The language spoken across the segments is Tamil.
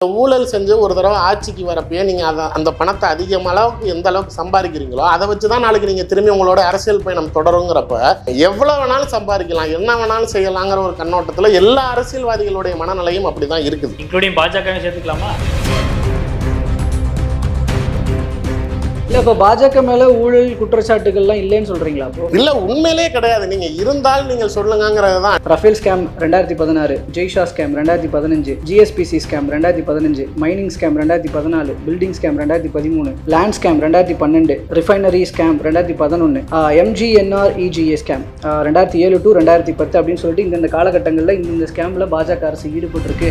ஊழல் செஞ்சு ஒரு தடவை ஆட்சிக்கு வரப்பயே நீங்கள் அதை அந்த பணத்தை அதிகம் அளவுக்கு எந்த அளவுக்கு சம்பாதிக்கிறீங்களோ அதை வச்சு தான் நாளைக்கு நீங்கள் திரும்பி உங்களோட அரசியல் பயணம் தொடருங்கிறப்ப எவ்வளோ வேணாலும் சம்பாதிக்கலாம் என்ன வேணாலும் செய்யலாங்கிற ஒரு கண்ணோட்டத்தில் எல்லா அரசியல்வாதிகளுடைய மனநிலையும் அப்படி தான் இருக்குது. இன்க்ளூடிங் பாஜக சேர்த்துக்கலாமா? இல்ல இப்போ பாஜக மேல ஊழல் குற்றச்சாட்டுகள்லாம் இல்லைன்னு சொல்றீங்களா அப்போ இல்ல உண்மையிலே கிடையாது. நீங்க இருந்தால் நீங்கள் சொல்லுங்கிறது தான். ரஃபேல் ஸ்கேம் ரெண்டாயிரத்தி பதினாறு ஜெய்ஷா ஸ்கேம் ரெண்டாயிரத்தி பதினஞ்சு ஜிஎஸ்பிசி ஸ்கேம் ரெண்டாயிரத்தி பதினஞ்சு மைனிங் ஸ்கேம் ரெண்டாயிரத்தி பதினாலு பில்டிங் ஸ்கேம் ரெண்டாயிரத்தி பதிமூணு லேண்ட் ஸ்கேம் ரெண்டாயிரத்தி பன்னெண்டு ரிஃபைனரி ஸ்கேம் ரெண்டாயிரத்தி பதினொன்று எம்ஜிஎன்ஆர் இஜிஏ ஸ்கேம் ரெண்டாயிரத்தி ஏழு டு ரெண்டாயிரத்தி பத்து அப்படின்னு சொல்லிட்டு இந்தந்த காலகட்டங்களில் இந்த ஸ்கேமில் பாஜக அரசு ஈடுபட்டிருக்கு.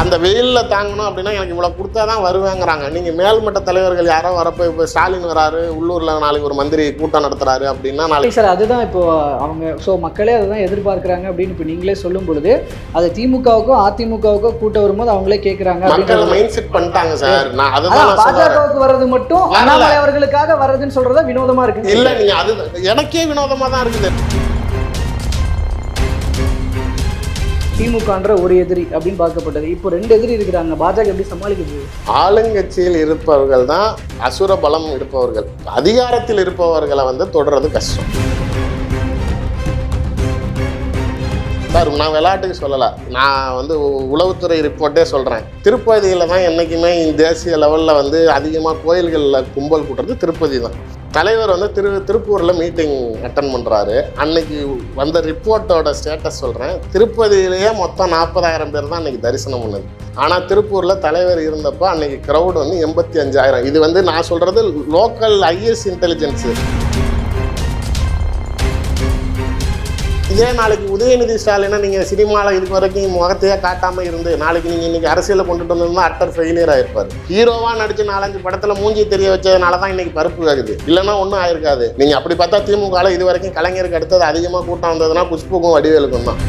அந்த வெயில்ல தாங்கணும் அப்படின்னா எனக்கு இவ்வளவு கொடுத்தா தான் வருவேங்கிறாங்க. நீங்க மேல்மட்ட தலைவர்கள் யாரோ வரப்ப இப்போ ஸ்டாலின் வராரு உள்ளூர்ல நாளைக்கு ஒரு மந்திரி கூட்டம் நடத்துறாரு அப்படின்னா நாளைக்கு சார் அதுதான் இப்போ அவங்க ஸோ மக்களே அதுதான் எதிர்பார்க்குறாங்க அப்படின்னு இப்போ நீங்களே சொல்லும் பொழுது அது திமுகவுக்கும் அதிமுகவுக்கும் கூட்டம் வரும்போது அவங்களே கேட்குறாங்க மக்கள் மைண்ட் செட் பண்ணிட்டாங்க சார். நான் அதுதான் பாஜகவுக்கு வர்றது மட்டும். அண்ணாமலை அவர்களுக்காக வர்றதுன்னு சொல்றதா வினோதமா இருக்கு இல்ல நீங்க அது எனக்கே வினோதமா தான் இருக்குது. திமுகன்ற ஒரு எதிரி அப்படின்னு பார்க்கப்பட்டது. இப்போ ரெண்டு எதிரி இருக்கிறாங்க. பாஜக எப்படி சமாளிக்கிறது? ஆளுங்கட்சியில் இருப்பவர்கள் தான் அசுர பலம் இருப்பவர்கள். அதிகாரத்தில் இருப்பவர்களை வந்து தொடர்றது கஷ்டம். இருக்கும் நான் விளையாட்டுக்கு சொல்லலை. நான் வந்து உ- உளவுத்துறை ரிப்போர்ட்டே சொல்கிறேன் திருப்பதியில் தான் என்றைக்குமே தேசிய லெவலில் வந்து அதிகமாக கோயில்களில் கும்பல் கூட்டுறது திருப்பதி தான். தலைவர் வந்து திரு திருப்பூரில் மீட்டிங் அட்டன் பண்ணுறாரு அன்னைக்கு வந்த ரிப்போர்ட்டோட ஸ்டேட்டஸ் சொல்கிறேன் திருப்பதியிலேயே மொத்தம் நாற்பதாயிரம் பேர் தான் அன்னைக்கு தரிசனம் பண்ணது. ஆனால் திருப்பூரில் தலைவர் இருந்தப்போ அன்னைக்கு க்ரௌட் வந்து எண்பத்தி அஞ்சாயிரம். இது வந்து நான் சொல்கிறது லோக்கல் ஐஎஸ் இன்டெலிஜென்ஸு இதே நாளைக்கு உதயநிதி ஸ்டாலினை நீங்கள் சினிமாவில் இது வரைக்கும் முகத்தையே காட்டாமல் இருந்து நாளைக்கு நீங்கள் இன்னைக்கு அரசியலில் கொண்டுட்டு வந்திருந்தா அட்டர் ஃபெயிலியர் ஆயிருப்பார் ஹீரோவாக நடிச்சு நாலஞ்சு படத்தில் மூஞ்சி தெரிய வச்சதுனால தான் இன்றைக்கி பருப்பு ஆகுது இல்லைன்னா ஒன்றும் ஆயிருக்காது. நீங்கள் அப்படி பார்த்தா திமுகவில் இது வரைக்கும் கலைஞருக்கு அடுத்தது அதிகமாக கூட்டம் வந்ததுன்னா குஷ்புக்கும் வடிவேலுக்கும் தான்.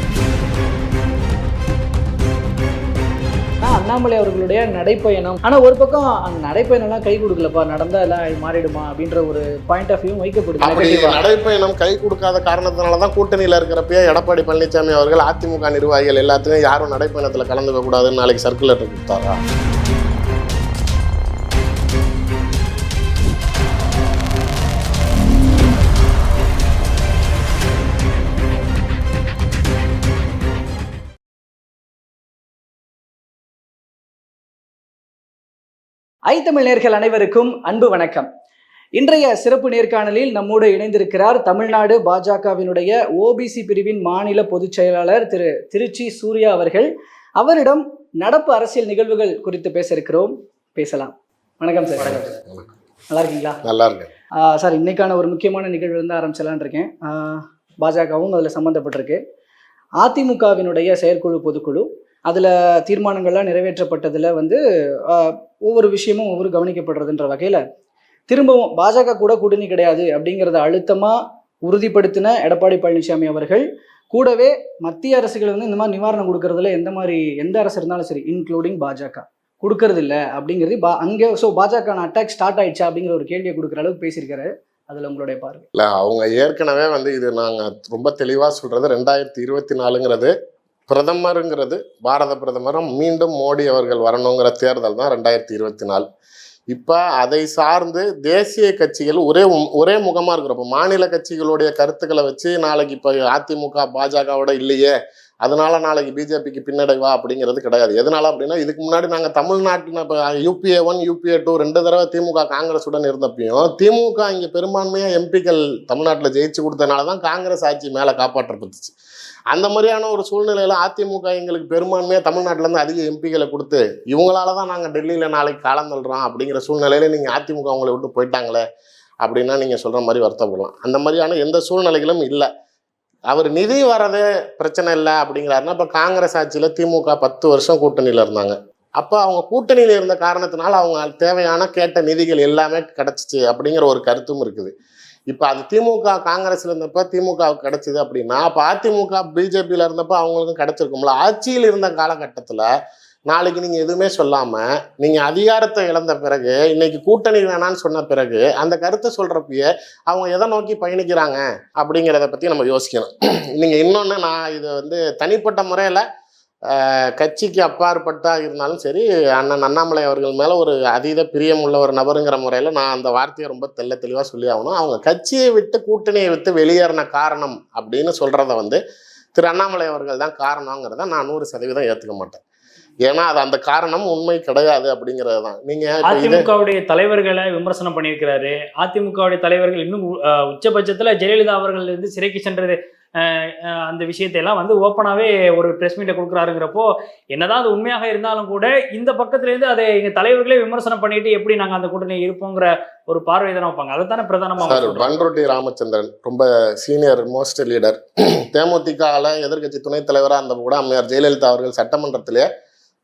அண்ணாமலை அவர்களுடைய நடைப்பயணம். ஆனா ஒரு பக்கம் அந்த நடைப்பயணம்லாம் கை கொடுக்கலப்பா நடந்தா எல்லாம் மாறிடுமா அப்படின்ற ஒரு பாயிண்ட் ஆஃப் வியூ வைக்கப்படுது. நடைப்பயணம் கை கொடுக்காத காரணத்தினால தான் கூட்டணியில் இருக்கிறப்பயே எடப்பாடி பழனிசாமி அவர்கள் அதிமுக நிர்வாகிகள் எல்லாத்தையும் யாரும் நடைப்பயணத்தில் கலந்துக்க கூடாதுன்னு நாளைக்கு சர்க்குலர் கொடுத்தாரா? ஐ தமிழ் நேர்கள் அனைவருக்கும் அன்பு வணக்கம். இன்றைய சிறப்பு நேர்காணலில் நம்மோடு இணைந்திருக்கிறார் தமிழ்நாடு பாஜகவினுடைய ஓபிசி பிரிவின் மாநில பொதுச் செயலாளர் திரு திருச்சி சூர்யா அவர்கள். அவரிடம் நடப்பு அரசியல் நிகழ்வுகள் குறித்து பேச இருக்கிறோம் பேசலாம். வணக்கம் சார். நல்லா இருக்கீங்களா? நல்லா இருக்கு ஆஹ் சார் இன்னைக்கான ஒரு முக்கியமான நிகழ்வு வந்து ஆரம்பிச்சலான் இருக்கேன். பாஜகவும் அதில் சம்மந்தப்பட்டிருக்கு அதிமுகவினுடைய செயற்குழு பொதுக்குழு அதில் தீர்மானங்கள்லாம் நிறைவேற்றப்பட்டதில் வந்து ஒவ்வொரு விஷயமும் ஒவ்வொரு கவனிக்கப்படுறதுன்ற வகையில் திரும்பவும் பாஜக கூட கூட்டணி கிடையாது அப்படிங்கிறத அழுத்தமாக உறுதிப்படுத்தின எடப்பாடி பழனிசாமி அவர்கள் கூடவே மத்திய அரசுகள் வந்து இந்த மாதிரி நிவாரணம் கொடுக்கறதுல எந்த மாதிரி எந்த அரசு இருந்தாலும் சரி இன்க்ளூடிங் பாஜக கொடுக்கறது இல்லை அப்படிங்கிறது பா அங்கே ஸோ பாஜக அட்டாக் ஸ்டார்ட் ஆயிடுச்சா அப்படிங்கிற ஒரு கேள்வியை கொடுக்குற அளவுக்கு பேசியிருக்காரு. அதில் உங்களுடைய பார்வை. இல்லை அவங்க ஏற்கனவே வந்து இது நாங்கள் ரொம்ப தெளிவாக சொல்கிறது ரெண்டாயிரத்தி இருபத்தி நாலுங்கிறது பிரதமருங்கிறது பாரத பிரதமரும் மீண்டும் மோடி அவர்கள் வரணுங்கிற தேர்தல் தான் ரெண்டாயிரத்தி இருபத்தி நாலு. இப்போ அதை சார்ந்து தேசிய கட்சிகள் ஒரே ஒரே முகமாக இருக்கிறப்ப மாநில கட்சிகளுடைய கருத்துக்களை வச்சு நாளைக்கு இப்போ அதிமுக பாஜகவோட இல்லையே அதனால நாளைக்கு பிஜேபிக்கு பின்னடைவா அப்படிங்கிறது கிடையாது. எதனால அப்படின்னா இதுக்கு முன்னாடி நாங்கள் தமிழ்நாட்டில் இப்போ யூபிஏ ஒன் யூபிஏ டூ ரெண்டு தடவை திமுக காங்கிரஸுடன் இருந்தப்பையும் திமுக இங்கே பெரும்பான்மையாக எம்பிக்கள் தமிழ்நாட்டில் ஜெயிச்சு கொடுத்தனால தான் காங்கிரஸ் ஆட்சி மேலே காப்பாற்றப்பட்டுச்சு. அந்த மாதிரியான ஒரு சூழ்நிலையில் அதிமுக எங்களுக்கு பெரும்பான்மையாக தமிழ்நாட்டிலேருந்து அதிக எம்பிகளை கொடுத்து இவங்களால தான் நாங்கள் டெல்லியில் நாளைக்கு காலம் தள்ளுறோம் அப்படிங்கிற சூழ்நிலையில் நீங்கள் அதிமுக அவங்களை விட்டு போயிட்டாங்களே அப்படின்னா நீங்கள் சொல்கிற மாதிரி வருத்தப்படலாம். அந்த மாதிரியான எந்த சூழ்நிலைகளும் இல்லை. அவர் நிதி வரது பிரச்சனை இல்லை அப்படிங்கிறாருன்னா இப்போ காங்கிரஸ் ஆட்சியில் திமுக பத்து வருஷம் கூட்டணியில் இருந்தாங்க. அப்போ அவங்க கூட்டணியில் இருந்த காரணத்தினால அவங்க தேவையான கேட்ட நிதிகள் எல்லாமே கிடச்சிச்சு அப்படிங்கிற ஒரு கருத்தும் இருக்குது. இப்போ அது திமுக காங்கிரஸ்ல இருந்தப்ப திமுகவுக்கு கிடைச்சிது அப்படின்னா அப்போ அதிமுக பிஜேபியில் இருந்தப்போ அவங்களுக்கும் கிடைச்சிருக்கும்ல. ஆட்சியில் இருந்த காலகட்டத்தில் நாளைக்கு நீங்கள் எதுவுமே சொல்லாமல் நீங்கள் அதிகாரத்தை இழந்த பிறகு இன்னைக்கு கூட்டணி வேணான்னு சொன்ன பிறகு அந்த கருத்தை சொல்கிறப்பயே அவங்க எதை நோக்கி பயணிக்கிறாங்க அப்படிங்கிறத பற்றி நம்ம யோசிக்கணும். நீங்கள் இன்னொன்று நான் இது வந்து தனிப்பட்ட முறையில் கட்சிக்கு அப்பாற்பட்டா இருந்தாலும் சரி அண்ணன் அண்ணாமலை அவர்கள் மேலே ஒரு அதீத பிரியம் உள்ள ஒரு நபருங்கிற முறையில் நான் அந்த வார்த்தையை ரொம்ப தெள்ள தெளிவாக சொல்லி ஆகணும். அவங்க கட்சியை விட்டு கூட்டணியை விட்டு வெளியேறின காரணம் அப்படின்னு சொல்கிறத வந்து திரு அண்ணாமலை அவர்கள் தான் காரணங்கிறத நான் நூறு சதவீதம் ஏற்றுக்க மாட்டேன். ஏன்னா அது அந்த காரணம் உண்மை கிடையாது அப்படிங்கிறது தான். நீங்கள் அதிமுகவுடைய தலைவர்களை விமர்சனம் பண்ணியிருக்கிறாரு. அதிமுகவுடைய தலைவர்கள் இன்னும் உ- உச்சபட்சத்துல ஜெயலலிதா அவர்கள் வந்து சிறைக்கு சென்றது அந்த விஷயத்தை எல்லாம் வந்து ஓப்பனாவே ஒரு பிரஸ் மீட்டை கொடுக்குறாருங்கிறப்போ என்னதான் அது உண்மையாக இருந்தாலும் கூட இந்த பக்கத்துல இருந்து அதை எங்க தலைவர்களே விமர்சனம் பண்ணிட்டு எப்படி நாங்க அந்த கூட்டணி இருப்போங்கிற ஒரு பார்வை தானே வைப்பாங்க அதை தானே பிரதானமா அவங்க சார் சொல்றாங்க. பன்ருட்டி ராமச்சந்திரன் ரொம்ப சீனியர் மோஸ்ட் லீடர் தேமுதிகவில் எதிர்க்கட்சி துணைத் தலைவராக இருந்த கூட அம்மையார் ஜெயலலிதா அவர்கள் சட்டமன்றத்திலே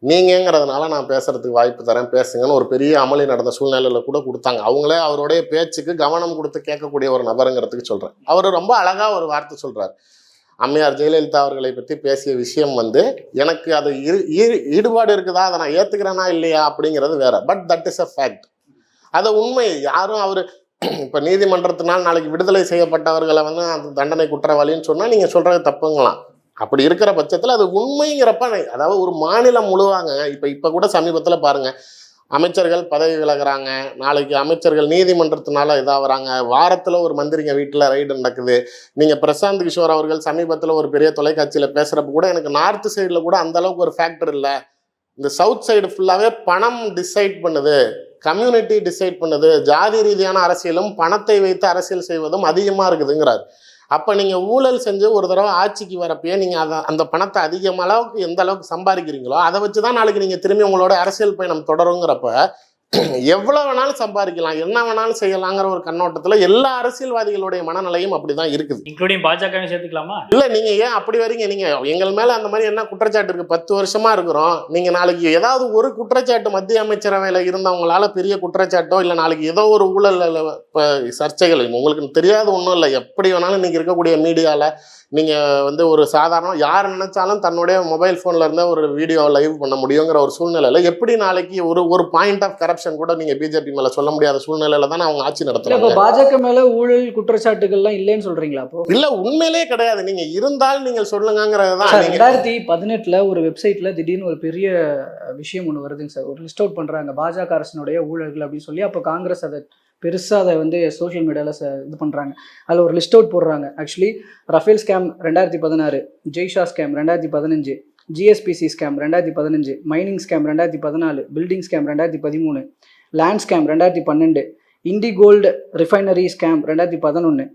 நீங்கிறதுனால நான் பேசுறதுக்கு வாய்ப்பு தரேன் பேசுங்கன்னு ஒரு பெரிய அமளி நடந்த சூழ்நிலையில கூட கொடுத்தாங்க. அவங்களே அவருடைய பேச்சுக்கு கவனம் கொடுத்து கேட்கக்கூடிய ஒரு நபருங்கிறதுக்கு சொல்றேன். அவர் ரொம்ப அழகா ஒரு வார்த்தை சொல்றாரு. அம்மையார் ஜெயலலிதா அவர்களை பற்றி பேசிய விஷயம் வந்து எனக்கு அது ஈ- ஈடுபாடு இருக்குதா? அதை நான் ஏற்றுக்கிறேனா இல்லையா? அப்படிங்கிறது வேற. But that is a fact அது உண்மை. யாரும் அவர் இப்போ நீதிமன்றத்தினால் நாளைக்கு விடுதலை செய்யப்பட்டவர்களை வந்து அந்த தண்டனை குற்றவாளின்னு சொன்னால் நீங்கள் சொல்கிறது தப்புங்களாம். அப்படி இருக்கிற பட்சத்தில் அது உண்மைங்கிறப்ப அதாவது ஒரு மாநிலம் முழுவாங்க. இப்போ இப்போ கூட சமீபத்தில் பாருங்கள் அமைச்சர்கள் பதவி விலகிறாங்க. நாளைக்கு அமைச்சர்கள் நீதிமன்றத்தினால இதாகிறாங்க. வாரத்தில் ஒரு மந்திரிங்க வீட்டில் ரைடு நடக்குது. நீங்கள் பிரசாந்த் கிஷோர் அவர்கள் சமீபத்தில் ஒரு பெரிய தொலைக்காட்சியில் பேசுகிறப்ப கூட எனக்கு நார்த் சைடில் கூட அந்த அளவுக்கு ஒரு ஃபேக்டர் இல்லை. இந்த சவுத் சைடு ஃபுல்லாகவே பணம் டிசைட் பண்ணுது. கம்யூனிட்டி டிசைட் பண்ணுது. ஜாதி ரீதியான அரசியலும் பணத்தை வைத்து அரசியல் செய்வதும் அதிகமாக இருக்குதுங்கிறார். அப்போ நீங்கள் ஊழல் செஞ்சு ஒரு தடவை ஆட்சிக்கு வரப்பயே நீங்கள் அதை அந்த பணத்தை அதிகமாக அளவுக்கு எந்த அளவுக்கு சம்பாதிக்கிறீங்களோ அதை வச்சு தான் நாளைக்கு நீங்கள் திரும்பி உங்களோட அரசியல் பயணம் தொடருங்கிறப்ப எவ்வளோ வேணாலும் சம்பாதிக்கலாம் என்ன வேணாலும் செய்யலாங்கிற ஒரு கண்ணோட்டத்தில் எல்லா அரசியல்வாதிகளுடைய மனநிலையும் அப்படி தான் இருக்குது. இன்க்ளூடிங் பாஜகவையும் சேர்த்துக்கலாமா? இல்ல நீங்க ஏன் அப்படி வரீங்க? நீங்க எங்கள் மேல அந்த மாதிரி என்ன குற்றச்சாட்டு இருக்கு? பத்து வருஷமா இருக்கிறோம். நீங்க நாளைக்கு ஏதாவது ஒரு குற்றச்சாட்டு மத்திய அமைச்சரவையில இருந்தவங்களால பெரிய குற்றச்சாட்டோ இல்ல நாளைக்கு ஏதோ ஒரு ஊழல் இப்ப சர்ச்சைகள் உங்களுக்கு தெரியாத ஒன்றும் இல்லை. எப்படி வேணாலும் இன்னைக்கு இருக்கக்கூடிய மீடியால நீங்க வந்து ஒரு சாதாரண யார் நினைச்சாலும் தன்னுடைய மொபைல் போன்ல இருந்தே ஒரு வீடியோ லைவ் பண்ண முடியுங்கிற ஒரு சூழ்நிலையில எப்படி நாளைக்கு ஒரு ஒரு பாயிண்ட் ஆஃப் கரப்ஷன் கூட நீங்க பிஜேபி மேல சொல்ல முடியாத சூழ்நிலையில தானே அவங்க ஆட்சி நடத்துறாங்க. பாஜக மேல ஊழல் குற்றச்சாட்டுகள்லாம் இல்லைன்னு சொல்றீங்களா அப்போ? இல்ல உண்மையிலே கிடையாது. நீங்க இருந்தால் நீங்கள் சொல்லுங்கிறது தான் ரெண்டாயிரத்தி பதினெட்டுல ஒரு வெப்சைட்ல திடீர்னு ஒரு பெரிய விஷயம் ஒன்று வருதுங்க சார். ஒரு லிஸ்ட் அவுட் பண்றாங்க. பாஜக அரசினுடைய ஊழல்கள் அப்படின்னு சொல்லி அப்போ காங்கிரஸ் அதை பெருசா அதை வந்து சோஷியல் மீடியால இது பண்றாங்க. அதில் ஒரு லிஸ்ட் அவுட் போடுறாங்க. ஆக்சுவலி ரஃபேல் ஸ்கேம் ரெண்டாயிரத்தி பதினாறு ஜெய்ஷா ஸ்கேம் ரெண்டாயிரத்தி பதினஞ்சு ஜிஎஸ்பிசி ஸ்கேம் ரெண்டாயிரத்தி பதினஞ்சு மைனிங் ஸ்கேம் ரெண்டாயிரத்தி பதினாலு பில்டிங் ஸ்கேம் ரெண்டாயிரத்தி பதிமூணு லேண்ட் ஸ்கேம் ரெண்டாயிரத்தி பன்னெண்டு இண்டிகோல்டு ரிஃபைனரி ஸ்கேம் ரெண்டாயிரத்தி பதினொன்று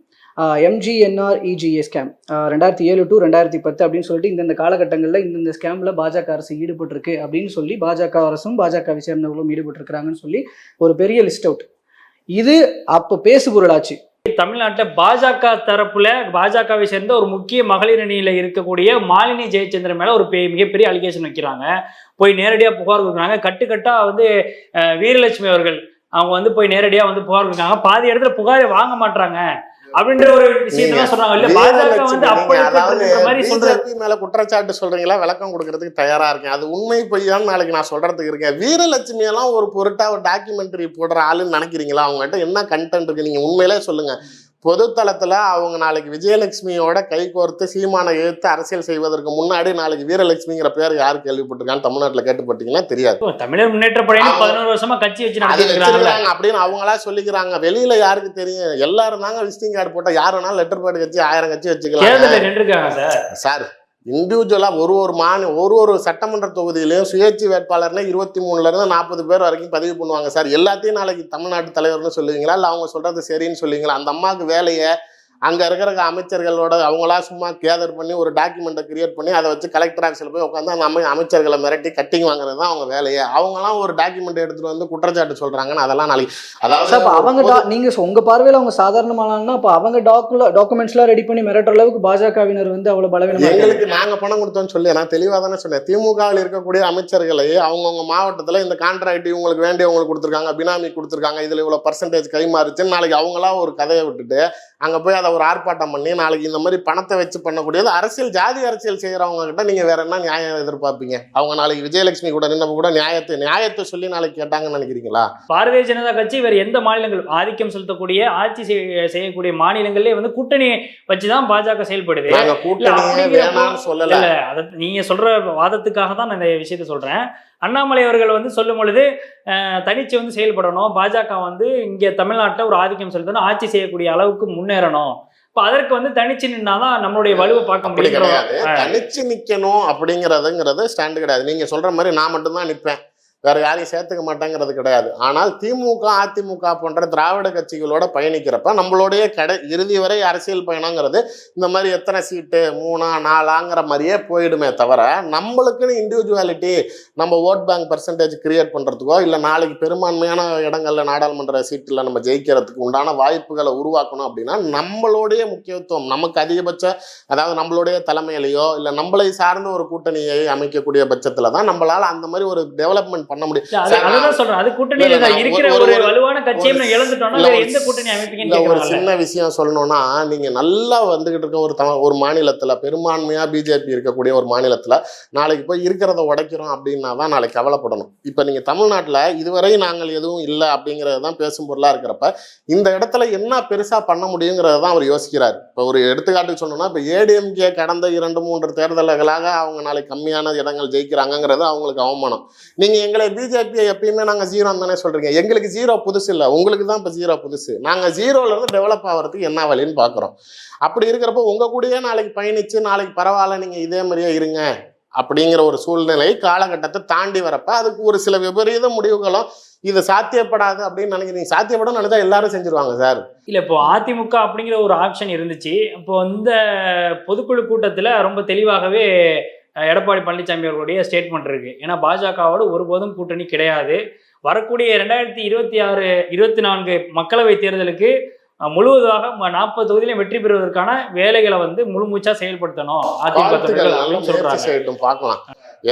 எம்ஜிஎன்ஆர் இஜிஏ ஸ்கேம் ரெண்டாயிரத்தி ஏழு டு ரெண்டாயிரத்தி பத்து அப்படின்னு சொல்லிட்டு இந்தந்த காலகட்டங்களில் இந்தந்த ஸ்கேமில் பாஜக அரசு ஈடுபட்டிருக்கு அப்படின்னு சொல்லி பாஜக அரசும் பாஜகவை சேர்ந்தவர்களும் ஈடுபட்டிருக்கிறாங்கன்னு சொல்லி ஒரு பெரிய லிஸ்ட் அவுட் இது அப்போ பேசு பொருளாச்சு தமிழ்நாட்டில் பாஜக தரப்புல பாஜகவை சேர்ந்த ஒரு முக்கிய மகளிர் அணியில இருக்கக்கூடிய மாலினி ஜெயச்சந்திரன் மேல ஒரு பெ- மிகப்பெரிய அலிகேஷன் வைக்கிறாங்க. போய் நேரடியா புகார் கொடுக்குறாங்க. கட்டுக்கட்டா வந்து வீரலட்சுமி அவர்கள் அவங்க வந்து போய் நேரடியா வந்து புகார் கொடுக்குறாங்க. பாதி இடத்துல புகாரை வாங்க மாட்டாங்க அப்படின்ற ஒரு விஷயத்தான் சொல்றாங்க இல்ல பாஜக வந்து அப்படி மேல குற்றச்சாட்டு சொல்றீங்களா? விளக்கம் கொடுக்கறதுக்கு தயாரா இருக்கேன். அது உண்மை பொய்யான்னு நாளைக்கு நான் சொல்றதுக்கு இருக்கேன். வீரலட்சுமி எல்லாம் ஒரு பொருட்டா ஒரு டாக்குமெண்ட்ரி போடுற ஆளுன்னு நினைக்கிறீங்களா? அவங்ககிட்ட என்ன கண்டென்ட் இருக்கு? நீங்க உண்மையிலே சொல்லுங்க. பொதுத்தளத்துல அவங்க நாளைக்கு விஜயலட்சுமியோட கை கோர்த்து சீமானை எதிர்த்து அரசியல் செய்வதற்கு முன்னாடி நாளைக்கு வீரலட்சுமிங்கிற பேர் யார் கேள்விப்பட்டிருக்கான்னு தமிழ்நாட்டுல கேட்டுப்பட்டீங்கன்னா தெரியாது. தமிழர் முன்னேற்ற. பதினோரு வருஷமா கட்சி வச்சிருக்காங்க அப்படின்னு அவங்களா சொல்லிக்கிறாங்க. வெளியில யாருக்கு தெரியும்? எல்லாரும் தாங்க விசிட்டிங் கார்டு போட்டா யார் வேணாலும் லெட்டர் பேட் கட்சி ஆயிரம் கட்சி வச்சுக்கலாம். சார். சார் இண்டிவிஜுவலாக ஒரு ஒரு மாநில ஒரு ஒரு சட்டமன்ற தொகுதியிலையும் சுயேட்சை வேட்பாளர்னா இருபத்தி மூணுலேருந்து நாற்பது பேர் வரைக்கும் பதிவு பண்ணுவாங்க சார். எல்லாத்தையும் நாளைக்கு தமிழ்நாட்டு தலைவர்னு சொல்லுவீங்களா? இல்லை அவங்க சொல்கிறது சரின்னு சொல்லுவீங்களா? அந்த அம்மாவுக்கு வேலையை அங்கே இருக்கிற அமைச்சர்களோட அவங்களா சும்மா கேதர் பண்ணி ஒரு டாக்குமெண்ட்டை கிரியேட் பண்ணி அதை வச்சு கலெக்டர் ஆஃபீஸில் போய் உட்காந்து அந்த அமை அமைச்சர்களை மிரட்டி கட்டிங் வாங்குறது தான் அவங்க வேலையை அவங்களாம் ஒரு டாக்குமெண்ட் எடுத்துகிட்டு வந்து குற்றச்சாட்டு சொல்கிறாங்கன்னு அதெல்லாம் நாளைக்கு சார் அப்போ அவங்க அதாவது doc- நீங்க சொ- உங்க பார்வையில் அவங்க சாதாரணமானா அப்போ அவங்க டாக்குல டாக்குமெண்ட்ஸ்லாம் ரெடி பண்ணி மிரட்டுற அளவுக்கு பாஜகவினர் வந்து அவ்வளவு பலவீனமா. எங்களுக்கு நாங்க பணம் கொடுத்தோம்னு சொல்லி நான் தெளிவா தானே சொன்னேன் திமுகவில் இருக்கக்கூடிய அமைச்சர்களை அவங்கவுங்க மாவட்டத்துல இந்த கான்ட்ராக்ட் இவங்களுக்கு வேண்டியவங்களுக்கு கொடுத்துருக்காங்க பினாமி கொடுத்துருக்காங்க இதுல இவ்வளவு பர்சன்டேஜ் கைமாறுச்சுன்னு நாளைக்கு அவங்களா ஒரு கதையை விட்டுட்டு அங்க போய் அதை ஒரு ஆர்ப்பாட்டம் பண்ணி நாளைக்கு இந்த மாதிரி பணத்தை வச்சு பண்ணக்கூடியது அரசியல் ஜாதி அரசியல் செய்யறவங்க கிட்ட நீங்க வேற என்ன நியாயம் எதிர்பார்ப்பீங்க? அவங்க நாளைக்கு விஜயலட்சுமி கூட நின்னப்ப கூட நியாயத்தை நியாயத்தை சொல்லி நாளைக்கு கேட்டாங்கன்னு நினைக்கிறீங்களா? பாரதிய ஜனதா கட்சி வேறு எந்த மாநிலங்கள் ஆதிக்கம் செலுத்தக்கூடிய ஆட்சி செய்ய- செய்யக்கூடிய மாநிலங்கள்லயே வந்து கூட்டணி வச்சுதான் பாஜக செயல்படுது. சொல்லல. நீங்க சொல்ற வாதத்துக்காக தான் நான் இந்த விஷயத்த சொல்றேன். அண்ணாமலை அவர்கள் வந்து சொல்லும் பொழுது தனிச்சு வந்து செயல்படணும். பாஜக வந்து இங்க தமிழ்நாட்டில் ஒரு ஆதிக்கம் செலுத்தணும். ஆட்சி செய்யக்கூடிய அளவுக்கு முன்னேறணும். இப்போ அதற்கு வந்து தனிச்சு நின்னாதான் நம்மளுடைய வலுவை பார்க்க முடியும். கிடையாது. தனிச்சு நிக்கணும் அப்படிங்கறதுங்கிறது ஸ்டாண்டு கிடையாது. நீங்க சொல்ற மாதிரி நான் மட்டும்தான் நிப்பேன். வேற யாரையும் சேர்த்துக்க மாட்டேங்கிறது கிடையாது. ஆனால் திமுக அதிமுக போன்ற திராவிட கட்சிகளோட பயணிக்கிறப்ப நம்மளுடைய கடை இறுதி வரை அரசியல் பயணங்கிறது இந்த மாதிரி எத்தனை சீட்டு மூணா நாலாங்கிற மாதிரியே போயிடுமே தவிர நம்மளுக்குன்னு இண்டிவிஜுவாலிட்டி நம்ம ஓட் பேங்க் பர்சன்டேஜ் கிரியேட் பண்ணுறதுக்கோ இல்லை நாளைக்கு பெரும்பான்மையான இடங்களில் நாடாளுமன்ற சீட்டில் நம்ம ஜெயிக்கிறதுக்கு உண்டான வாய்ப்புகளை உருவாக்கணும் அப்படின்னா நம்மளுடைய முக்கியத்துவம் நமக்கு அதிகபட்ச அதாவது நம்மளுடைய தலைமையிலையோ இல்லை நம்மளை சார்ந்த ஒரு கூட்டணியை அமைக்கக்கூடிய பட்சத்தில் தான் நம்மளால் அந்த மாதிரி ஒரு டெவலப்மெண்ட் பண்ண முடியும். சொல்றேன். அது கூட்டணியில இருக்கிற ஒரு- வலுவான கட்சியை இழந்துட்டோம்னா எந்த கூட்டணி சின்ன விஷயம் சொல்லணும்னா நீங்க நல்லா வந்துகிட்டு இருக்க ஒரு தம ஒரு மாநிலத்துல பெரும்பான்மையா பிஜேபி இருக்கக்கூடிய ஒரு மாநிலத்துல நாளைக்கு போய் இருக்கிறத உடைக்கிறோம் அப்படின்னா தான் நாளைக்கு கவலைப்படணும். இப்ப நீங்க தமிழ்நாட்டுல இதுவரை நாங்கள் எதுவும் இல்லை அப்படிங்கறது தான் பேசும் பொருளா இருக்கிறப்ப இந்த இடத்துல என்ன பெருசா பண்ண முடியுங்கிறத தான் அவர் யோசிக்கிறார். இப்ப ஒரு எடுத்துக்காட்டுக்கு சொன்னோம்னா இப்ப ஏடிஎம்கே கடந்த இரண்டு மூன்று தேர்தல்களாக அவங்க நாளைக்கு கம்மியான இடங்கள் ஜெயிக்கிறாங்கங்கிறது அவங்களுக்கு அவமானம். நீங்க எங்களை பிஜேபியை எப்பயுமே நாங்கள் ஜீரோ தானே சொல்றீங்க. எங்களுக்கு ஜீரோ புதுசு இல்லை. உங்களுக்கு தான் இப்போ ஜீரோ புதுசு. நாங்கள் ஜீரோலேருந்து டெவலப் ஆகிறதுக்கு என்ன வழின்னு பார்க்குறோம் அப்படி இருக்கிறப்போ உங்கள் கூடயே நாளைக்கு பயணிச்சு நாளைக்கு பரவாயில்ல நீங்கள் இதே மாதிரியே இருங்க அப்படிங்கிற ஒரு சூழ்நிலை காலகட்டத்தை தாண்டி வரப்ப அதுக்கு ஒரு சில விபரீத முடிவுகளும் இது சாத்தியப்படாது அப்படின்னு நினைக்கிறீங்க. சாத்தியப்படும் நினைச்சா எல்லாரும் செஞ்சிருவாங்க சார். இல்ல இப்போ அதிமுக அப்படிங்கிற ஒரு ஆப்ஷன் இருந்துச்சு. இப்போ இந்த பொதுக்குழு கூட்டத்துல ரொம்ப தெளிவாகவே எடப்பாடி பழனிசாமி அவர்களுடைய ஸ்டேட்மெண்ட் இருக்கு. ஏன்னா பாஜகவோட ஒருபோதும் கூட்டணி கிடையாது. வரக்கூடிய ரெண்டாயிரத்தி இருபத்தி ஆறு இருபத்தி நான்கு மக்களவை தேர்தலுக்கு முழுவதாக நாற்பது தொகுதியிலும் வெற்றி பெறுவதற்கான வேலைகளை வந்து முழுமூச்சா செயல்படுத்தணும். அதிமுக பார்க்கலாம்.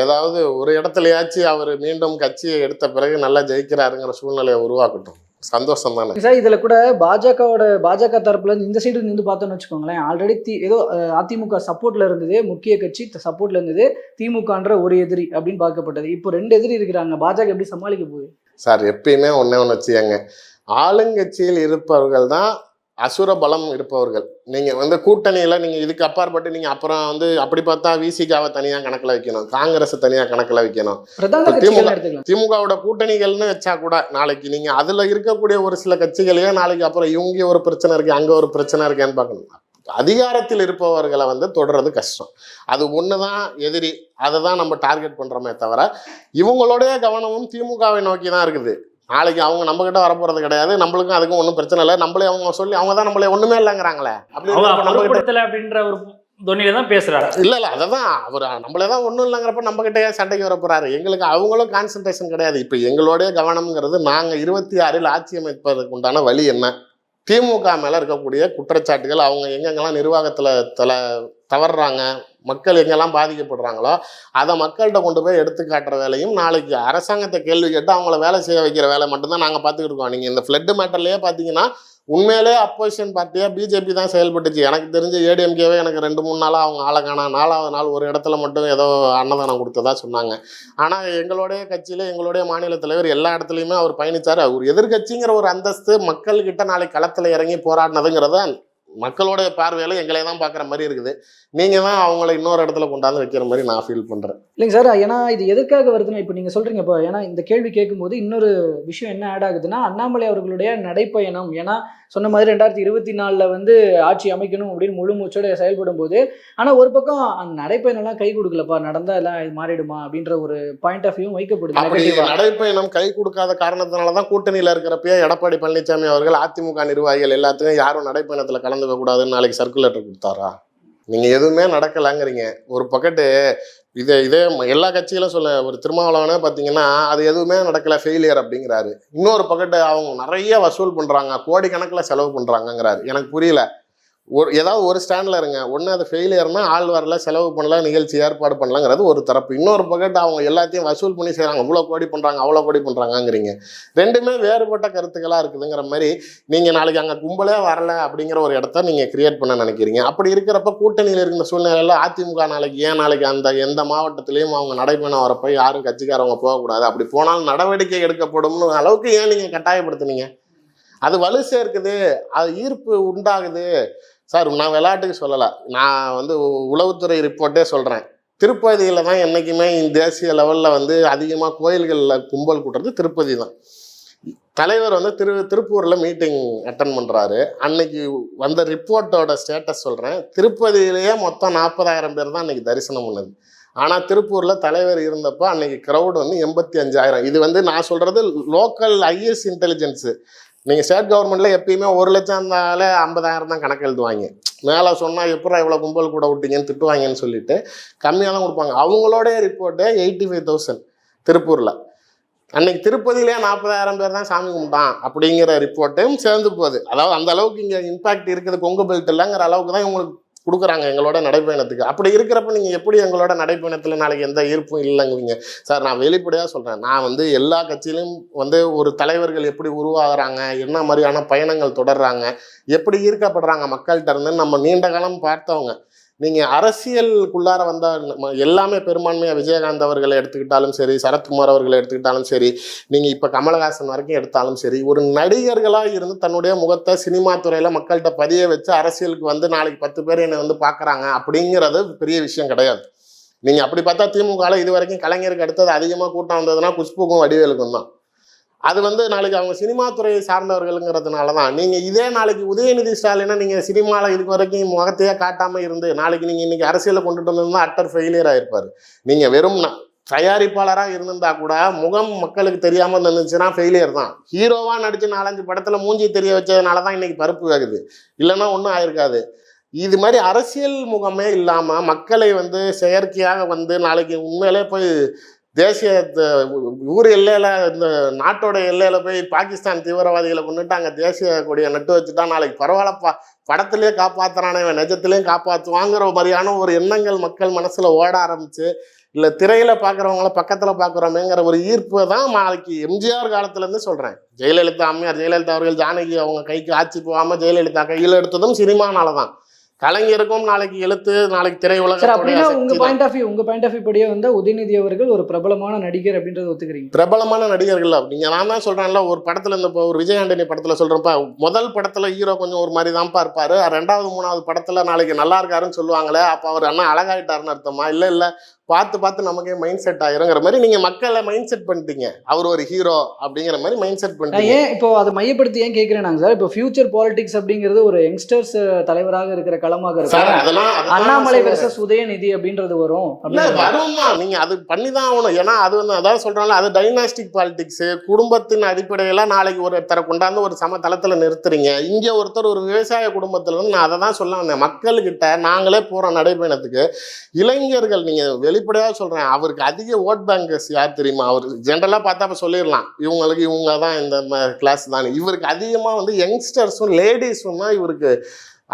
ஏதாவது ஒரு இடத்துலயாச்சும் அவர் மீண்டும் கட்சியை எடுத்த பிறகு நல்லா ஜெயிக்கிறாருங்கிற சூழ்நிலையை உருவாக்கட்டும். சந்தோஷம் தானே சார் இதுல கூட பாஜகவோட பாஜக தரப்புல இந்த சைடு நின்று பார்த்தோம்னு வச்சுக்கோங்களேன் ஆல்ரெடி தி ஏதோ அதிமுக சப்போர்ட்ல இருந்தது முக்கிய கட்சி சப்போர்ட்ல இருந்தது திமுகன்ற ஒரு எதிரி அப்படின்னு பார்க்கப்பட்டது. இப்போ ரெண்டு எதிரி இருக்கிறாங்க பாஜக எப்படி சமாளிக்க போகுது? சார் எப்பயுமே ஒண்ணே ஒன்று வச்சுக்கங்க. ஆளுங்கட்சியில் இருப்பவர்கள் தான் அசுர பலம் இருப்பவர்கள். நீங்க வந்து கூட்டணியில நீங்க இதுக்கு அப்பாற்பட்டு நீங்க அப்புறம் வந்து அப்படி பார்த்தா விசிகாவை தனியா கணக்குல வைக்கணும். காங்கிரஸ் தனியா கணக்குல வைக்கணும். திமுக திமுகவோட கூட்டணிகள்னு வச்சா கூட நாளைக்கு நீங்க அதுல இருக்கக்கூடிய ஒரு சில கட்சிகளையே நாளைக்கு அப்புறம் இவங்க ஒரு பிரச்சனை இருக்கு அங்க ஒரு பிரச்சனை இருக்கேன்னு பார்க்கணும். அதிகாரத்தில் இருப்பவர்களை வந்து தொடர்றது கஷ்டம். அது ஒன்று தான் எதிரி அதை தான் நம்ம டார்கெட் பண்ணுறோமே தவிர இவங்களுடைய கவனமும் திமுகவை நோக்கி தான் இருக்குது. நாளைக்கு அவங்க நம்ம கிட்ட வரப்போறது கிடையாது. நம்மளுக்கும் அதுக்கும் ஒன்றும் பிரச்சனை இல்லை. நம்மளே அவங்க சொல்லி அவங்க தான் நம்மளே ஒண்ணுமே இல்லைங்கிறாங்களே. அப்படின்ற ஒரு தொனியில தான் பேசுறாரு இல்ல இல்ல அததான். அவர் நம்மளே தான் ஒன்றும் இல்லைங்கிறப்ப நம்ம கிட்டே சண்டைக்கு வர போறாரு. எங்களுக்கு அவங்களும் கான்சன்ட்ரேஷன் கிடையாது. இப்போ எங்களுடைய கவனம்ங்கிறது நாங்க இருபத்தி ஆறில் ஆட்சி அமைப்பதற்கு உண்டான வழி என்ன? திமுக மேல இருக்கக்கூடிய குற்றச்சாட்டுகள் அவங்க எங்கெங்கெல்லாம் நிர்வாகத்துல தல தவறுறாங்க மக்கள் எங்கெல்லாம் பாதிக்கப்படுறாங்களோ அதை மக்கள்கிட்ட கொண்டு போய் எடுத்து காட்டுற வேலையும் நாளைக்கு அரசாங்கத்தை கேள்வி கேட்டு அவங்கள வேலை செய்ய வைக்கிற வேலை மட்டும்தான் நாங்கள் பார்த்துக்கிட்டு இருக்கோம். நீங்கள் இந்த ஃப்ளட்டு மேட்டர்லேயே பார்த்தீங்கன்னா உண்மையிலே அப்போசிஷன் பார்ட்டியாக பிஜேபி தான் செயல்பட்டுச்சு. எனக்கு தெரிஞ்ச ஏடிஎம்கேவே எனக்கு ரெண்டு மூணு நாளாக அவங்க ஆளை காணா நாலாவது நாள் ஒரு இடத்துல மட்டும் ஏதோ அன்னதானம் கொடுத்ததா சொன்னாங்க. ஆனால் எங்களுடைய கட்சியில் எங்களுடைய மாநில தலைவர் எல்லா இடத்துலையுமே அவர் பயணித்தார் அவர் எதிர்க்கட்சிங்கிற ஒரு அந்தஸ்து மக்கள்கிட்ட நாளைக்கு களத்தில் இறங்கி போராடினதுங்கிறத மக்களோட பார்வையில எங்களை தான் பார்க்குற மாதிரி இருக்குது. நீங்கள் தான் அவங்கள இன்னொரு இடத்துல கொண்டாந்து வைக்கிற மாதிரி நான் ஃபீல் பண்ணுறேன் இல்லைங்க சார் ஏன்னா இது எதுக்காக வருதுன்னா இப்போ நீங்கள் சொல்கிறீங்க இப்போ ஏன்னா இந்த கேள்வி கேட்கும்போது இன்னொரு விஷயம் என்ன ஆட் ஆகுதுன்னா அண்ணாமலை அவர்களுடைய நடைப்பயணம். ஏன்னா சொன்ன மாதிரி ரெண்டாயிரத்தி இருபத்தி நாலில் வந்து ஆட்சி அமைக்கணும் அப்படின்னு முழு மூச்சோட செயல்படும் போது ஆனால் ஒரு பக்கம் அந்த நடைப்பயணம்லாம் கை கொடுக்கலப்பா நடந்தா எல்லாம் இது மாறிடுமா அப்படின்ற ஒரு பாயிண்ட் ஆஃப் வியூ வைக்கப்படுது நடைப்பயணம் கை கொடுக்காத காரணத்தினால தான் கூட்டணியில் இருக்கிறப்பயே எடப்பாடி பழனிசாமி அவர்கள் அதிமுக நிர்வாகிகள் எல்லாத்துக்கும் யாரும் நடைப்பயணத்தில் கலந்துக்க கூடாதுன்னு நாளைக்கு சர்க்குலேட்டர் கொடுத்தாரா? நீங்கள் எதுவுமே நடக்கலைங்கிறீங்க. ஒரு பக்கெட்டு இதே இதே எல்லா கட்சியிலும் சொல்ல ஒரு திருமாவளவனே பார்த்தீங்கன்னா அது எதுவுமே நடக்கல ஃபெயிலியர் அப்படிங்கிறாரு. இன்னொரு பக்கத்து அவங்க நிறைய வசூல் பண்ணுறாங்க கோடிக்கணக்கில் செலவு பண்ணுறாங்கங்கிறாரு எனக்கு புரியல. ஒரு ஏதாவது ஒரு ஸ்டாண்டில் இருங்க. ஒன்று அது ஃபெயிலியர்னா ஆள் வரல செலவு பண்ணல நிகழ்ச்சி ஏற்பாடு பண்ணலங்கிறது ஒரு தரப்பு. இன்னொரு பக்கத்து அவங்க எல்லாத்தையும் வசூல் பண்ணி செய்கிறாங்க இவ்வளோ கோடி பண்ணுறாங்க அவ்வளோ கோடி பண்ணுறாங்கங்கிறீங்க ரெண்டுமே வேறுபட்ட கருத்துக்களாக இருக்குதுங்கிற மாதிரி நீங்கள் நாளைக்கு அங்கே கும்பலே வரல அப்படிங்கிற ஒரு இடத்த நீங்கள் கிரியேட் பண்ண நினைக்கிறீங்க. அப்படி இருக்கிறப்ப கூட்டணியில் இருக்கிற சூழ்நிலையில் அதிமுக நாளைக்கு ஏன் நாளைக்கு அந்த எந்த மாவட்டத்திலையும் அவங்க நடைபயணம் வரப்போ யாரும் கட்சிக்காரவங்க போகக்கூடாது? அப்படி போனாலும் நடவடிக்கை எடுக்கப்படும்னு அளவுக்கு ஏன் நீங்கள் கட்டாயப்படுத்துனீங்க? அது வலு சேர்க்குது அது ஈர்ப்பு உண்டாகுது. சார் நான் விளையாட்டுக்கு சொல்லலை. நான் வந்து உளவுத்துறை ரிப்போர்ட்டே சொல்கிறேன் திருப்பதியில் தான் என்றைக்குமே இந்த தேசிய லெவலில் வந்து அதிகமாக கோயில்களில் கும்பல் கூட்டுறது திருப்பதி தான். தலைவர் வந்து திரு திருப்பூரில் மீட்டிங் அட்டன் பண்ணுறாரு அன்னைக்கு வந்த ரிப்போர்ட்டோட ஸ்டேட்டஸ் சொல்கிறேன் திருப்பதியிலேயே மொத்தம் நாற்பதாயிரம் பேர் தான் அன்றைக்கி தரிசனம் பண்ணது. ஆனால் திருப்பூரில் தலைவர் இருந்தப்போ அன்னைக்கு க்ரௌட் வந்து எண்பத்தி அஞ்சாயிரம். இது வந்து நான் சொல்கிறது லோக்கல் ஐஎஸ் இன்டெலிஜென்ஸு நீங்கள் ஸ்டேட் கவர்மெண்ட்டில் எப்பயுமே ஒரு லட்சம் இருந்தாலே ஐம்பதாயிரம் தான் கணக்கு எழுதுவாங்க. மேலே சொன்னால் எப்படா இவ்வளோ கும்பல் கூட விட்டீங்கன்னு திட்டுவாங்கன்னு சொல்லிட்டு கம்மியாக தான் கொடுப்பாங்க. அவங்களோட ரிப்போர்ட்டு எயிட்டி ஃபைவ் தௌசண்ட் திருப்பூரில். அன்னைக்கு திருப்பதியிலே நாற்பதாயிரம் பேர் தான் சாமி கும்பிட்டான் அப்படிங்கிற ரிப்போர்ட்டும் சேர்ந்து போகுது. அதாவது அந்த அளவுக்கு இங்கே இம்பாக்ட் இருக்குது. கொங்கு பெல்ட் இல்லைங்கிற அளவுக்கு தான் இவங்களுக்கு கொடுக்குறாங்க எங்களோட நடைப்பயணத்துக்கு. அப்படி இருக்கிறப்ப நீங்கள் எப்படி எங்களோட நடைப்பயணத்தில் நாளைக்கு எந்த ஈர்ப்பும் இல்லைங்குவீங்க சார் நான் வெளிப்படையாக சொல்கிறேன் நான் வந்து எல்லா கட்சியிலும் வந்து ஒரு தலைவர்கள் எப்படி உருவாகிறாங்க என்ன மாதிரியான பயணங்கள் தொடர்றாங்க எப்படி ஈர்க்கப்படுறாங்க மக்கள்கிட்ட இருந்து நம்ம நீண்ட காலம் பார்த்தவங்க. நீங்கள் அரசியலுக்குள்ளார வந்தால் எல்லாமே பெரும்பான்மையாக விஜயகாந்த் அவர்களை எடுத்துக்கிட்டாலும் சரி சரத்குமார் அவர்களை எடுத்துக்கிட்டாலும் சரி நீங்கள் இப்போ கமலஹாசன் வரைக்கும் எடுத்தாலும் சரி ஒரு நடிகர்களாக இருந்து தன்னுடைய முகத்தை சினிமா துறையில் மக்கள்கிட்ட பதிய வச்சு அரசியலுக்கு வந்து நாளைக்கு பத்து பேர் என்னை வந்து பார்க்குறாங்க அப்படிங்கிறது பெரிய விஷயம் கிடையாது. நீங்கள் அப்படி பார்த்தா திமுகவில் இது வரைக்கும் கலைஞருக்கு அடுத்தது அதிகமாக கூட்டம் வந்ததுன்னா குஷ்புக்கும் வடிவேலுக்கும் தான். அது வந்து நாளைக்கு அவங்க சினிமா துறையை சார்ந்தவர்களுங்கிறதுனால தான் நீங்கள் இதே நாளைக்கு உதயநிதி ஸ்டாலினை நீங்கள் சினிமாவில் இதுக்கு வரைக்கும் முகத்தையே காட்டாமல் இருந்து நாளைக்கு நீங்கள் இன்றைக்கி அரசியலில் கொண்டுட்டு வந்திருந்தால் அட்டர் ஃபெயிலியர் ஆகிருப்பார் நீங்கள் வெறும் தயாரிப்பாளராக இருந்திருந்தா கூட முகம் மக்களுக்கு தெரியாமல் இருந்துச்சுன்னா ஃபெயிலியர் தான். ஹீரோவாக நடித்து நாலஞ்சு படத்தில் மூஞ்சி தெரிய வச்சதுனால தான் இன்றைக்கி பருப்பு ஆகுது இல்லைன்னா ஒன்றும் ஆயிருக்காது. இது மாதிரி அரசியல் முகமே இல்லாமல் மக்களை வந்து செயற்கையாக வந்து நாளைக்கு உண்மையிலே போய் தேசிய த- ஊர் எல்லையில் இந்த நாட்டோட எல்லையில் போய் பாகிஸ்தான் தீவிரவாதிகளை கொண்டுட்டு அங்கே தேசிய கொடியை நட்டு வச்சுட்டா நாளைக்கு பரவாயில்லப்பா படத்திலே காப்பாற்றுறானே இவன் நிஜத்திலையும் காப்பாற்றுவாங்கிற மாதிரியான ஒரு எண்ணங்கள் மக்கள் மனசில் ஓட ஆரம்பிச்சு இல்லை திரையில் பார்க்குறவங்கள பக்கத்தில் பார்க்குறோமேங்கிற ஒரு ஈர்ப்பு தான் நாளைக்கு எம்ஜிஆர் காலத்துலேருந்து சொல்கிறேன் ஜெயலலிதா அம்மையார் ஜெயலலிதா அவர்கள் ஜானகி அவங்க கைக்கு ஆட்சி போகாமல் ஜெயலலிதா கையில் எடுத்ததும் சினிமானால தான் கலைஞருக்கும் நாளைக்கு எழுத்து நாளைக்கு திரையுலகத்துடைய அப்படின்னா உங்க. பாயிண்ட் ஆஃப் வியூ உங்க பாயிண்ட் ஆஃப் வியூ படியே வந்து உதயநிதி அவர்கள் ஒரு பிரபலமான நடிகர் அப்படின்றத ஒத்துக்கிறீங்க. பிரபலமான நடிகர்கள் அப்படிங்க நான் தான் சொல்றேன்ல ஒரு படத்துல இந்த ஒரு விஜய் ஆண்டனி படத்துல சொல்றேன்ப்பா முதல் படத்துல ஹீரோ கொஞ்சம் ஒரு மாதிரி தான்ப்பா இருப்பாரு. ரெண்டாவது மூணாவது படத்துல நாளைக்கு நல்லா இருக்காருன்னு சொல்லுவாங்களே அப்ப அவர் அண்ணா அழகாயிட்டாருன்னு அர்த்தமா? இல்ல இல்ல. பார்த்து பார்த்து நமக்கே மைண்ட் செட் ஆயிருங்கிற மாதிரி நீங்க மக்களை மைண்ட் செட் பண்ணிட்டீங்க. அவர் ஒரு ஹீரோ அப்படிங்கிற மாதிரி மைண்ட் செட் பண்ணிட்டீங்க. ஏன் இப்போ அதை மையப்படுத்தி ஏன் கேட்கிறேன் நாங்க சார்? இப்போ ஃபியூச்சர் பாலிடிக்ஸ் அப்படிங்கிறது ஒரு யங்ஸ்டர்ஸ் தலைவராக இருக்கிற களமாக சார் இருக்கும் அதெல்லாம் அண்ணாமலை. வெர்சஸ் உதயநிதி அப்படின்றது வரும் இல்ல அப்படின்னு வரும் தான் நீங்க அது பண்ணி தான் ஆகணும். ஏன்னா அது வந்து அதான் சொல்றாங்களே அது டைனாஸ்டிக் பாலிடிக்ஸ் குடும்பத்தின் அடிப்படையில நாளைக்கு ஒருத்தரை கொண்டாந்து ஒரு சம தளத்துல நிறுத்துறீங்க. இங்க ஒருத்தர் ஒரு விவசாய குடும்பத்துல நான் அதை தான் சொல்ல வந்தேன். மக்கள்கிட்ட நாங்களே போறோம் நடைபயணத்துக்கு இளைஞர்கள் நீங்க வெளிப்படையாக சொல்கிறேன் அவருக்கு அதிக ஓட் பேங்கர்ஸ் யார் தெரியுமா? அவர் ஜென்ரலாக பார்த்தா அப்போ சொல்லிடலாம். இவங்களுக்கு இவங்க தான் இந்த கிளாஸ் தான் இவருக்கு அதிகமாக வந்து யங்ஸ்டர்ஸும் லேடிஸும் தான் இவருக்கு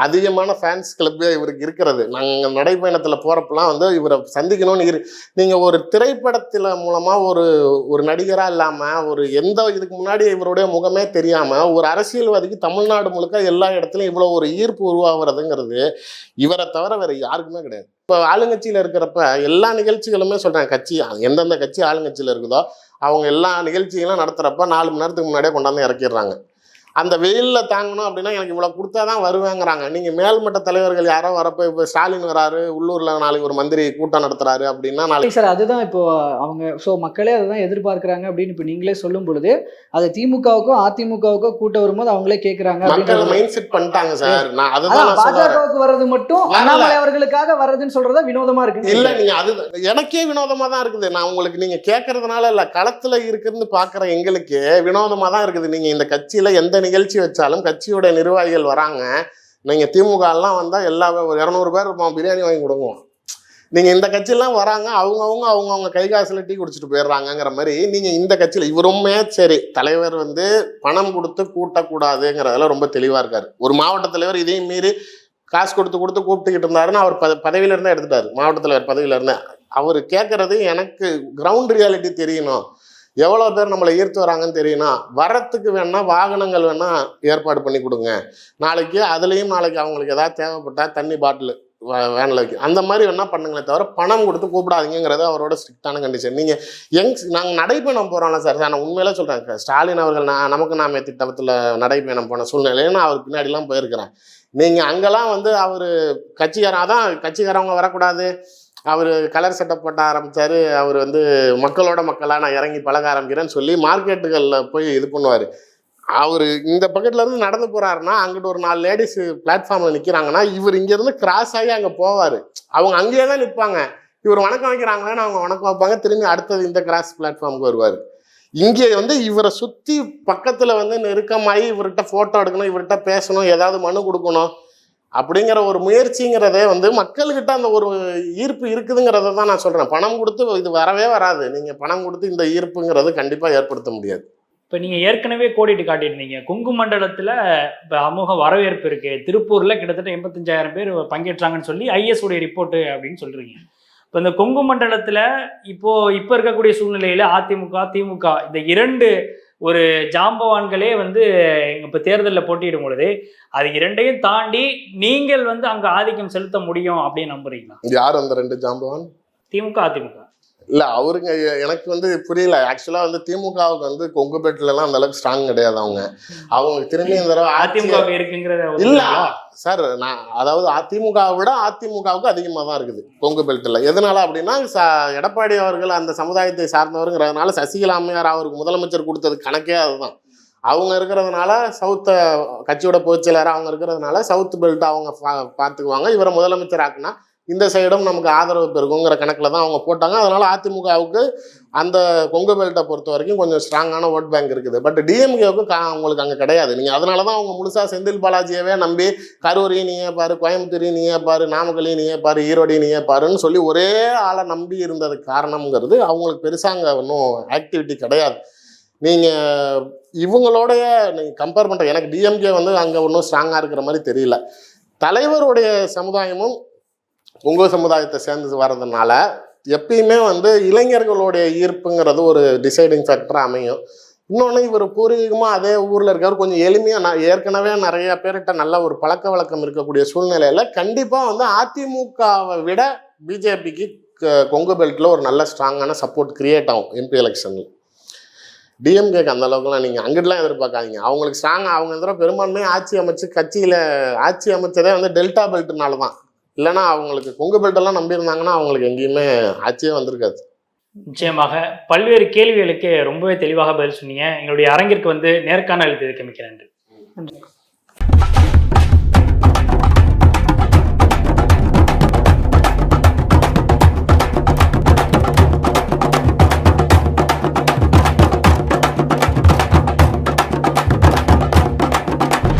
அதிகமான ஃபேன்ஸ் கிளப்பே இவருக்கு இருக்கிறது. நாங்கள் நடைப்பயணத்தில் போகிறப்பெல்லாம் வந்து இவரை சந்திக்கணும்னு இரு நீங்கள் ஒரு திரைப்படத்தில் மூலமாக ஒரு ஒரு நடிகராக இல்லாமல் ஒரு எந்த இதுக்கு முன்னாடி இவருடைய முகமே தெரியாமல் ஒரு அரசியல்வாதிக்கு தமிழ்நாடு முழுக்க எல்லா இடத்துலையும் இவ்வளோ ஒரு ஈர்ப்பு உருவாகிறதுங்கிறது இவரை தவிர வேறு யாருக்குமே கிடையாது. இப்போ ஆளுங்கட்சியில் இருக்கிறப்ப எல்லா நிகழ்ச்சிகளுமே சொல்கிறேன் கட்சி எந்தெந்த கட்சி ஆளுங்கட்சியில் இருக்குதோ அவங்க எல்லா நிகழ்ச்சிகளும் நடத்துகிறப்ப நாலு மணி நேரத்துக்கு முன்னாடியே கொண்டாந்து இறக்கிடுறாங்க. அந்த வெயிலில் தாங்கணும் அப்படின்னா எனக்கு இவ்வளோ கொடுத்தா தான் வருவேங்கிறாங்க. நீங்கள் மேல்மட்ட தலைவர்கள் யாரோ வரப்போ இப்போ ஸ்டாலின் வராரு உள்ளூரில் நாளைக்கு ஒரு மந்திரி கூட்டம் நடத்துறாரு அப்படின்னா நாளைக்கு சார் அதுதான் இப்போ அவங்க ஸோ மக்களே அதுதான் எதிர்பார்க்கறாங்க அப்படின்னு இப்போ நீங்களே சொல்லும் பொழுது அது திமுகவுக்கும் அதிமுகவுக்கும் கூட்டம் வரும்போது அவங்களே கேட்கறாங்க மக்கள் மைண்ட் செட் பண்ணிட்டாங்க சார். நான் அதுதான் பாஜகவுக்கு வர்றது மட்டும். அண்ணாமலை அவர்களுக்காக வர்றதுன்னு சொல்றதா வினோதமா இருக்கு இல்ல நீங்க அது எனக்கே வினோதமா தான் இருக்குது. நான் உங்களுக்கு நீங்க கேட்கறதுனால இல்ல களத்துல இருக்குன்னு பாக்குற எங்களுக்கு வினோதமா தான் இருக்குது. நீங்க இந்த கட்சியில எந்த நிகழ்ச்சி வச்சாலும் கட்சியோட நிர்வாகிகள் வராங்க. நீங்க திமுகலாம் வந்தால் எல்லா ஒரு இரநூறு பேர் இருப்போம் பிரியாணி வாங்கி கொடுங்க. நீங்க இந்த கட்சியெல்லாம் வராங்க அவங்கவுங்க அவங்கவுங்க கை காசுல டீ குடிச்சிட்டு போயிடுறாங்கங்கிற மாதிரி நீங்க இந்த கட்சியில இவருமே சரி தலைவர் வந்து பணம் கொடுத்து கூட்டக்கூடாதுங்கிறதுல ரொம்ப தெளிவா இருக்காரு. ஒரு மாவட்ட தலைவர் இதையும் மீறி காசு கொடுத்து கொடுத்து கூப்பிட்டுக்கிட்டு இருந்தாருன்னு அவர் பத பதவியில எடுத்துட்டார். மாவட்ட தலைவர் பதவியிலேருந்தே. அவர் கேட்கறது எனக்கு கிரவுண்ட் ரியாலிட்டி தெரியணும். எவ்வளோ பேர் நம்மளை ஈர்த்து வராங்கன்னு தெரியணும் வரத்துக்கு வேணால் வாகனங்கள் வேணால் ஏற்பாடு பண்ணி கொடுங்க. நாளைக்கு அதுலேயும் நாளைக்கு அவங்களுக்கு எதாவது தேவைப்பட்டால் தண்ணி பாட்டில் வேனில் வைக்கும் அந்த மாதிரி வேணால் பண்ணுங்களே தவிர பணம் கொடுத்து கூப்பிடாதீங்கிறது அவரோட ஸ்ட்ரிக்டான கண்டிஷன். நீங்கள் யங் நாங்கள் நடைப்பயணம் போகிறோம்ல சார். நான் உண்மையிலே சொல்கிறேன் ஸ்டாலின் அவர்கள் நான் நமக்கு நாம திட்டத்தில் நடைப்பயணம் போன சூழ்நிலையில நான் அவர் பின்னாடிலாம் போயிருக்கிறேன். நீங்கள் அங்கெல்லாம் வந்து அவர் கட்சிக்காரன் அதான் கட்சிக்காரவங்க வரக்கூடாது. அவர் கலர் செட்டப் பண்ண ஆரம்பித்தார் அவர் வந்து மக்களோட மக்களாக நான் இறங்கி பழக ஆரம்பிக்கிறேன்னு சொல்லி மார்க்கெட்டுகளில் போய் இது பண்ணுவார். அவர் இந்த பக்கெட்லேருந்து இருந்து நடந்து போகிறாருன்னா அங்கிட்டு ஒரு நாலு லேடிஸ் பிளாட்ஃபார்மில் நிற்கிறாங்கன்னா இவர் இங்கேருந்து கிராஸ் ஆகி அங்கே போவார். அவங்க அங்கேயே தான் நிற்பாங்க இவர் வணக்கம் வைக்கிறாங்களேன்னு அவங்க வணக்கம் வைப்பாங்க. திரும்பி அடுத்தது இந்த கிராஸ் பிளாட்ஃபார்முக்கு வருவார். இங்கே வந்து இவரை சுற்றி பக்கத்தில் வந்து நெருக்கமாகி இவர்கிட்ட ஃபோட்டோ எடுக்கணும் இவர்கிட்ட பேசணும் ஏதாவது மனு கொடுக்கணும். அப்படிங்கிற ஒரு முயற்சிங்கிறதே வந்து மக்கள்கிட்ட அந்த ஒரு ஈர்ப்பு இருக்குதுங்கிறத தான் நான் சொல்கிறேன் பணம் கொடுத்து இது வரவே வராது. நீங்கள் பணம் கொடுத்து இந்த ஈர்ப்புங்கிறது கண்டிப்பாக ஏற்படுத்த முடியாது. இப்போ நீங்கள் ஏற்கனவே கோடிட்டு காட்டியிருந்தீங்க. கொங்கு மண்டலத்தில் இப்போ அமோக வரவேற்பு இருக்குது திருப்பூரில் கிட்டத்தட்ட எண்பத்தஞ்சாயிரம் பேர் பங்கேற்றாங்கன்னு சொல்லி ஐஎஸ் உடைய ரிப்போர்ட்டு அப்படின்னு சொல்கிறீங்க இப்போ இந்த கொங்கு மண்டலத்தில் இப்போது இப்போ இருக்கக்கூடிய சூழ்நிலையில் அதிமுக திமுக இந்த இரண்டு ஒரு ஜாம்பவான்களே வந்து இப்போ தேர்தலில் போட்டியிடும் பொழுது அது இரண்டையும் தாண்டி நீங்கள் வந்து அங்க ஆதிக்கம் செலுத்த முடியும் அப்படின்னு நம்புறீங்களா? யார் அந்த ரெண்டு ஜாம்பவான்? திமுக அதிமுக. இல்ல அவருங்க எனக்கு வந்து புரியல. ஆக்சுவலா வந்து திமுகவுக்கு வந்து கொங்குபேட்டில எல்லாம் அந்த அளவுக்கு ஸ்ட்ராங் கிடையாது அவங்க. அவங்க திரும்பி இந்த தடவை அதிமுக ஆட்சியை- இருக்குங்கிற இல்ல சார் நான் அதாவது அதிமுகவை விட அதிமுகவுக்கு அதிகமாக தான் இருக்குது கொங்கு பெல்ட்டில் எதனால அப்படின்னா ச எடப்பாடி அவர்கள் அந்த சமுதாயத்தை சார்ந்தவருங்கிறதுனால சசிகலா அம்மையார் அவருக்கு முதலமைச்சர் கொடுத்தது கணக்கே அதுதான். அவங்க இருக்கிறதுனால சவுத்த கட்சியோட பொதுச்செயலர் அவங்க இருக்கிறதுனால சவுத் பெல்ட் அவங்க பா- பார்த்துக்குவாங்க. இவரை முதலமைச்சர் ஆக்குனா இந்த சைடும் நமக்கு ஆதரவு பெருகுங்கிற கணக்கில் தான் அவங்க போட்டாங்க. அதனால் அதிமுகவுக்கு அந்த கொங்கு பெல்ட்டை பொறுத்த வரைக்கும் கொஞ்சம் ஸ்ட்ராங்கான ஓட் பேங்க் இருக்குது. பட் டிஎம்கேவுக்கு கா உங்களுக்கு அங்கே கிடையாது. நீங்கள் அதனால தான் அவங்க முழுசாக செந்தில் பாலாஜியவே நம்பி கரூரையும் நீயே பாரு கோயம்புத்தூரையும் நீயே பாரு நாமக்கலையும் நீயே பாரு ஈரோடையும் நீயே பாருன்னு சொல்லி ஒரே ஆளை நம்பி இருந்ததுக்கு காரணம்ங்கிறது அவங்களுக்கு பெருசாக அங்கே ஒன்றும் ஆக்டிவிட்டி கிடையாது. நீங்கள் இவங்களோடைய நீங்கள் கம்பேர் பண்ணுற எனக்கு டிஎம்கே வந்து அங்கே ஒன்றும் ஸ்ட்ராங்காக இருக்கிற மாதிரி தெரியல. தலைவருடைய சமுதாயமும் உங்கள் சமுதாயத்தை சேர்ந்து வர்றதுனால எப்பயுமே வந்து இளைஞர்களுடைய ஈர்ப்புங்கிறது ஒரு டிசைடிங் ஃபேக்டராக அமையும். இன்னொன்று இவர் பூர்வீகமாக அதே ஊரில் இருக்கார். கொஞ்சம் எளிமையாக நான் ஏற்கனவே நிறைய பேர்கிட்ட நல்ல ஒரு பழக்க வழக்கம் இருக்கக்கூடிய சூழ்நிலையில் கண்டிப்பாக வந்து அதிமுகவை விட பிஜேபிக்கு கொங்கு பெல்ட்டில் ஒரு நல்ல ஸ்ட்ராங்கான சப்போர்ட் கிரியேட் ஆகும் எம்பி எலெக்ஷனில் டிஎம்கேக்கு அந்த அளவுக்குலாம் நீங்கள் அங்கிட்டலாம் எதிர்பார்க்காதீங்க. அவங்களுக்கு ஸ்ட்ராங்காக அவங்க இந்த தடவை ஆட்சி அமைச்சு கட்சியில் ஆட்சி அமைச்சதே வந்து டெல்டா பெல்ட்னால தான் இல்லைன்னா அவங்களுக்கு கொங்கு பெல்ட்டெல்லாம் நம்பியிருந்தாங்கன்னா அவங்களுக்கு எங்கேயுமே ஆட்சியே வந்திருக்காது. நிச்சயமாக பல்வேறு கேள்விகளுக்கு ரொம்பவே தெளிவாக பதில் சொன்னீங்க. எங்களுடைய அரங்கிற்கு வந்து நேர்காணல் அளித்ததுக்கு மிக்க நன்றி.